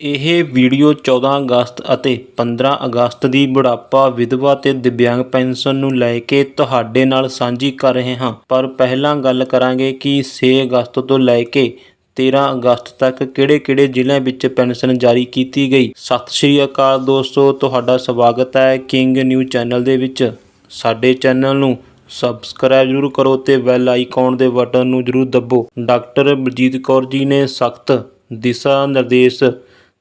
ਇਹ ਵੀਡੀਓ 14 ਅਗਸਤ ਅਤੇ 15 ਅਗਸਤ ਦੀ ਬੁਢਾਪਾ ਵਿਧਵਾ ਤੇ ਦਿਵਿਆਂਗ ਪੈਨਸ਼ਨ ਨੂੰ ਲੈ ਕੇ ਤੁਹਾਡੇ ਨਾਲ ਸਾਂਝੀ ਕਰ ਰਹੇ ਹਾਂ। ਪਰ ਪਹਿਲਾਂ ਗੱਲ ਕਰਾਂਗੇ ਕਿ 6 ਅਗਸਤ ਤੋਂ ਲੈ ਕੇ 13 ਅਗਸਤ ਤੱਕ ਕਿਹੜੇ-ਕਿਹੜੇ ਜ਼ਿਲ੍ਹਿਆਂ ਵਿੱਚ ਪੈਨਸ਼ਨ ਜਾਰੀ ਕੀਤੀ ਗਈ। ਸਤਿ ਸ਼੍ਰੀ ਅਕਾਲ ਦੋਸਤੋ, ਤੁਹਾਡਾ ਸਵਾਗਤ ਹੈ ਕਿੰਗ ਨਿਊਜ਼ ਚੈਨਲ ਦੇ ਵਿੱਚ। ਸਾਡੇ ਚੈਨਲ ਨੂੰ ਸਬਸਕ੍ਰਾਈਬ ਜ਼ਰੂਰ ਕਰੋ ਤੇ ਬੈਲ ਆਈਕਨ ਦੇ ਬਟਨ ਨੂੰ ਜ਼ਰੂਰ ਦੱਬੋ। ਡਾਕਟਰ ਬਲਜੀਤ ਕੌਰ ਜੀ ਨੇ ਸਖਤ ਦਿਸ਼ਾ ਨਿਰਦੇਸ਼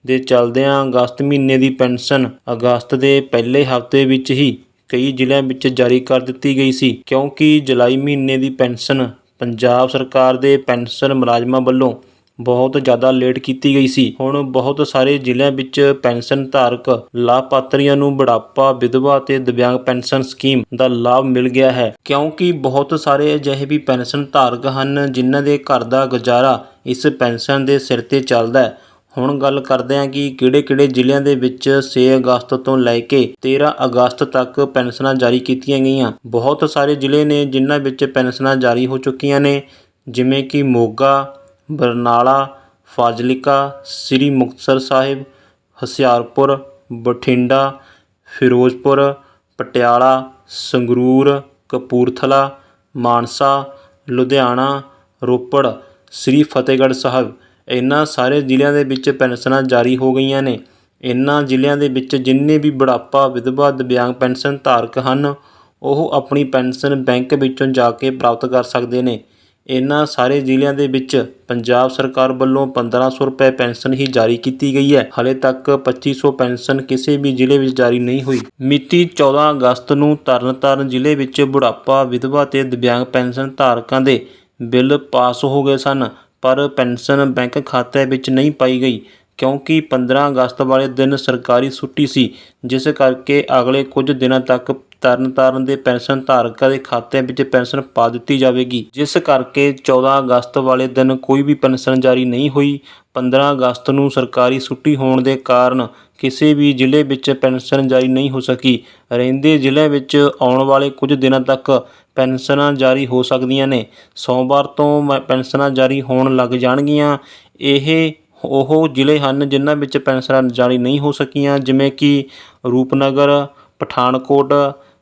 ਦੇ ਚੱਲਦਿਆਂ ਅਗਸਤ ਮਹੀਨੇ ਦੀ ਪੈਨਸ਼ਨ ਅਗਸਤ ਦੇ ਪਹਿਲੇ ਹਫ਼ਤੇ ਵਿੱਚ ਹੀ ਕਈ ਜ਼ਿਲ੍ਹਿਆਂ ਵਿੱਚ ਜਾਰੀ ਕਰ ਦਿੱਤੀ ਗਈ ਸੀ, ਕਿਉਂਕਿ ਜੁਲਾਈ ਮਹੀਨੇ ਦੀ ਪੈਨਸ਼ਨ ਪੰਜਾਬ ਸਰਕਾਰ ਦੇ ਪੈਨਸ਼ਨ ਮੁਲਾਜ਼ਮਾਂ ਵੱਲੋਂ ਬਹੁਤ ਜ਼ਿਆਦਾ ਲੇਟ ਕੀਤੀ ਗਈ ਸੀ। ਹੁਣ ਬਹੁਤ ਸਾਰੇ ਜ਼ਿਲ੍ਹਿਆਂ ਵਿੱਚ ਪੈਨਸ਼ਨ ਧਾਰਕ ਲਾਭਪਾਤਰੀਆਂ ਨੂੰ ਬੁਢਾਪਾ, ਵਿਧਵਾ ਤੇ ਦਿਵਿਆਂਗ ਪੈਨਸ਼ਨ ਸਕੀਮ ਦਾ ਲਾਭ ਮਿਲ ਗਿਆ ਹੈ, ਕਿਉਂਕਿ ਬਹੁਤ ਸਾਰੇ ਅਜਿਹੇ ਵੀ ਪੈਨਸ਼ਨ ਧਾਰਕ ਹਨ ਜਿਨ੍ਹਾਂ ਦੇ ਘਰ ਦਾ ਗੁਜ਼ਾਰਾ ਇਸ ਪੈਨਸ਼ਨ ਦੇ ਸਿਰ ਤੇ ਚੱਲਦਾ ਹੈ। ਹੁਣ ਗੱਲ ਕਰਦੇ ਹਾਂ ਕਿ ਕਿਹੜੇ-ਕਿਹੜੇ ਜ਼ਿਲ੍ਹਿਆਂ ਦੇ ਵਿੱਚ 6 ਅਗਸਤ ਤੋਂ ਲੈ ਕੇ 13 ਅਗਸਤ ਤੱਕ ਪੈਨਸ਼ਨਾਂ ਜਾਰੀ ਕੀਤੀਆਂ ਗਈਆਂ। ਬਹੁਤ ਸਾਰੇ ਜ਼ਿਲ੍ਹੇ ਨੇ ਜਿਨ੍ਹਾਂ ਵਿੱਚ ਪੈਨਸ਼ਨਾਂ ਜਾਰੀ ਹੋ ਚੁੱਕੀਆਂ ਨੇ, ਜਿਵੇਂ ਕਿ ਮੋਗਾ, ਬਰਨਾਲਾ, ਫਾਜ਼ਿਲਕਾ, ਸ੍ਰੀ ਮੁਕਤਸਰ ਸਾਹਿਬ, ਹੁਸ਼ਿਆਰਪੁਰ, ਬਠਿੰਡਾ, ਫਿਰੋਜ਼ਪੁਰ, ਪਟਿਆਲਾ, ਸੰਗਰੂਰ, ਕਪੂਰਥਲਾ, ਮਾਨਸਾ, ਲੁਧਿਆਣਾ, ਰੋਪੜ, ਸ੍ਰੀ ਫਤਿਹਗੜ੍ਹ ਸਾਹਿਬ। ਇਹਨਾਂ ਸਾਰੇ ਜ਼ਿਲ੍ਹਿਆਂ ਦੇ ਵਿੱਚ ਪੈਨਸ਼ਨਾਂ ਜਾਰੀ ਹੋ ਗਈਆਂ ਨੇ। ਇਹਨਾਂ ਜ਼ਿਲ੍ਹਿਆਂ ਦੇ ਵਿੱਚ ਜਿੰਨੇ ਵੀ ਬੁਢਾਪਾ, ਵਿਧਵਾ, ਦਿਵਿਆਂਗ ਪੈਨਸ਼ਨ ਧਾਰਕ ਹਨ, ਉਹ ਆਪਣੀ ਪੈਨਸ਼ਨ ਬੈਂਕ ਵਿੱਚੋਂ ਜਾ ਕੇ ਪ੍ਰਾਪਤ ਕਰ ਸਕਦੇ ਨੇ। ਇਹਨਾਂ ਸਾਰੇ ਜ਼ਿਲ੍ਹਿਆਂ ਦੇ ਵਿੱਚ ਪੰਜਾਬ ਸਰਕਾਰ ਵੱਲੋਂ 1500 ਰੁਪਏ ਪੈਨਸ਼ਨ ਹੀ ਜਾਰੀ ਕੀਤੀ ਗਈ ਹੈ। ਹਲੇ ਤੱਕ 2500 ਪੈਨਸ਼ਨ ਕਿਸੇ ਵੀ ਜ਼ਿਲ੍ਹੇ ਵਿੱਚ ਜਾਰੀ ਨਹੀਂ ਹੋਈ। ਮਿਤੀ 14 ਅਗਸਤ ਨੂੰ ਤਰਨਤਾਰਨ ਜ਼ਿਲ੍ਹੇ ਵਿੱਚ ਬੁਢਾਪਾ, ਵਿਧਵਾ ਤੇ ਦਿਵਿਆਂਗ ਪੈਨਸ਼ਨ ਧਾਰਕਾਂ ਦੇ ਬਿੱਲ ਪਾਸ ਹੋ ਗਏ ਸਨ। ਪਰ ਪੈਨਸ਼ਨ ਬੈਂਕ ਖਾਤੇ ਵਿੱਚ ਨਹੀਂ ਪਾਈ ਗਈ ਕਿਉਂਕਿ 15 ਅਗਸਤ ਵਾਲੇ ਦਿਨ ਸਰਕਾਰੀ ਛੁੱਟੀ ਸੀ, ਜਿਸ ਕਰਕੇ ਅਗਲੇ ਕੁਝ ਦਿਨਾਂ ਤੱਕ ਤਰਨਤਾਰਨ ਦੇ ਪੈਨਸ਼ਨ ਧਾਰਕਾਂ ਦੇ ਖਾਤਿਆਂ ਵਿੱਚ ਪੈਨਸ਼ਨ ਪਾ ਦਿੱਤੀ ਜਾਵੇਗੀ। ਜਿਸ ਕਰਕੇ 14 ਅਗਸਤ ਵਾਲੇ ਦਿਨ ਕੋਈ ਵੀ ਪੈਨਸ਼ਨ ਜਾਰੀ ਨਹੀਂ ਹੋਈ। 15 ਅਗਸਤ ਨੂੰ ਸਰਕਾਰੀ ਛੁੱਟੀ ਹੋਣ ਦੇ ਕਾਰਨ ਕਿਸੇ ਵੀ ਜ਼ਿਲ੍ਹੇ ਵਿੱਚ ਪੈਨਸ਼ਨ ਜਾਰੀ ਨਹੀਂ ਹੋ ਸਕੀ। ਰਹਿੰਦੇ ਜ਼ਿਲ੍ਹਿਆਂ ਵਿੱਚ ਆਉਣ ਵਾਲੇ ਕੁਝ ਦਿਨਾਂ ਤੱਕ ਪੈਨਸ਼ਨਾਂ ਜਾਰੀ ਹੋ ਸਕਦੀਆਂ ਨੇ। ਸੋਮਵਾਰ ਤੋਂ ਮ- ਪੈਨਸ਼ਨਾਂ ਜਾਰੀ ਹੋਣ ਲੱਗ ਜਾਣਗੀਆਂ। ਇਹ ਉਹ ਜ਼ਿਲ੍ਹੇ ਹਨ ਜਿਨ੍ਹਾਂ ਵਿੱਚ ਪੈਨਸ਼ਨਾਂ ਜਾਰੀ ਨਹੀਂ ਹੋ ਸਕੀਆਂ, ਜਿਵੇਂ ਕਿ ਰੂਪਨਗਰ, ਪਠਾਨਕੋਟ,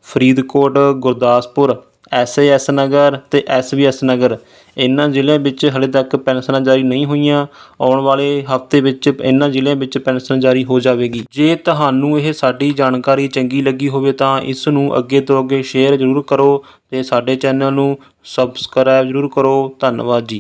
ਫਰੀਦਕੋਟ, ਗੁਰਦਾਸਪੁਰ। ਐਸ ਨਗਰ ਤੇ ਐਸ ਨਗਰ। ਇਹਨਾਂ ਜ਼ਿਲ੍ਹਿਆਂ ਵਿੱਚ ਹਲੇ ਤੱਕ ਪੈਨਸ਼ਨਾਂ ਜਾਰੀ ਨਹੀਂ ਹੋਈਆਂ। ਆਉਣ ਵਾਲੇ ਹਫ਼ਤੇ ਵਿੱਚ ਇਹਨਾਂ ਜ਼ਿਲ੍ਹਿਆਂ ਵਿੱਚ ਪੈਨਸ਼ਨ ਜਾਰੀ ਹੋ ਜਾਵੇਗੀ। ਜੇ ਤੁਹਾਨੂੰ ਇਹ ਸਾਡੀ ਜਾਣਕਾਰੀ ਚੰਗੀ ਲੱਗੀ ਹੋਵੇ ਤਾਂ ਇਸ ਨੂੰ ਅੱਗੇ ਤੋਂ ਅੱਗੇ ਸ਼ੇਅਰ ਜ਼ਰੂਰ ਕਰੋ ਤੇ ਸਾਡੇ ਚੈਨਲ ਨੂੰ ਸਬਸਕ੍ਰਾਈਬ ਜ਼ਰੂਰ ਕਰੋ। ਧੰਨਵਾਦ ਜੀ।